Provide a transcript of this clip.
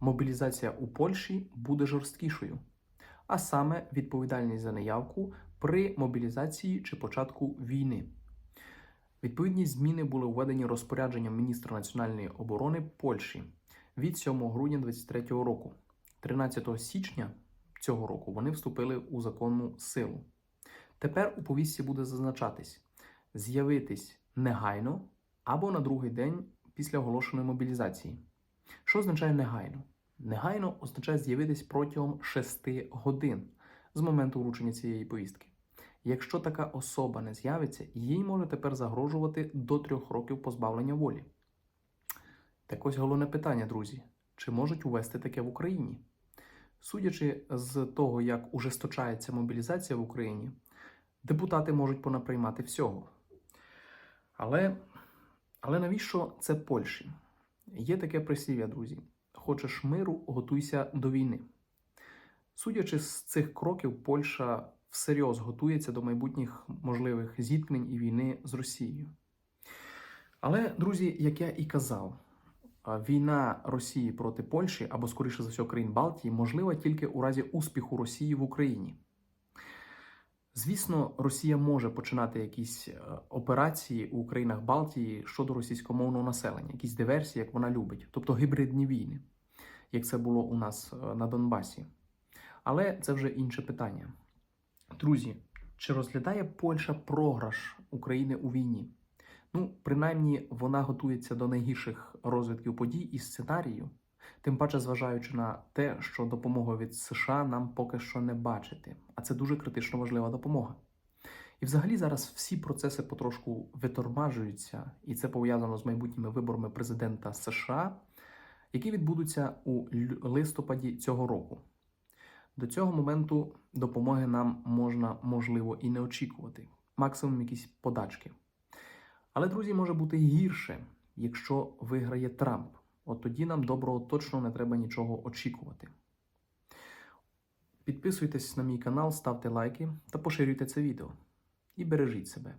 мобілізація у Польщі буде жорсткішою, а саме відповідальність за неявку при мобілізації чи початку війни. Відповідні зміни були введені розпорядженням міністра національної оборони Польщі від 7 грудня 2023 року. 13 січня цього року вони вступили у законну силу. Тепер у повістці буде зазначатись з'явитись негайно або на другий день після оголошеної мобілізації. Що означає негайно? Негайно означає з'явитись протягом 6 годин з моменту вручення цієї повістки. Якщо така особа не з'явиться, їй може тепер загрожувати до трьох років позбавлення волі. Так ось головне питання, друзі: чи можуть увести таке в Україні? Судячи з того, як ужесточається мобілізація в Україні, депутати можуть понаприймати всього. Але, але навіщо це Польщі? Є таке прислів'я, друзі: хочеш миру, готуйся до війни. Судячи з цих кроків, Польща всерйоз готується до майбутніх можливих зіткнень і війни з Росією. Але, друзі, як я і казав, війна Росії проти Польщі або, скоріше за все, країн Балтії можлива тільки у разі успіху Росії в Україні. Звісно, Росія може починати якісь е, операції у країнах Балтії щодо російськомовного населення, якісь диверсії, як вона любить, тобто гібридні війни, як це було у нас е, на Донбасі. Але це вже інше питання. Друзі, чи розглядає Польща програш України у війні? Ну, принаймні, вона готується до найгірших розвитків подій і сценарію, тим паче, зважаючи на те, що допомоги від США нам поки що не бачити, а це дуже критично важлива допомога. І взагалі зараз всі процеси потрошку витормажуються, і це пов'язано з майбутніми виборами президента США, які відбудуться у листопаді цього року. До цього моменту допомоги нам можна, можливо, і не очікувати, максимум якісь подачки. Але, друзі, може бути гірше, якщо виграє Трамп. От тоді нам доброго точно не треба нічого очікувати. Підписуйтесь на мій канал, ставте лайки та поширюйте це відео. І бережіть себе.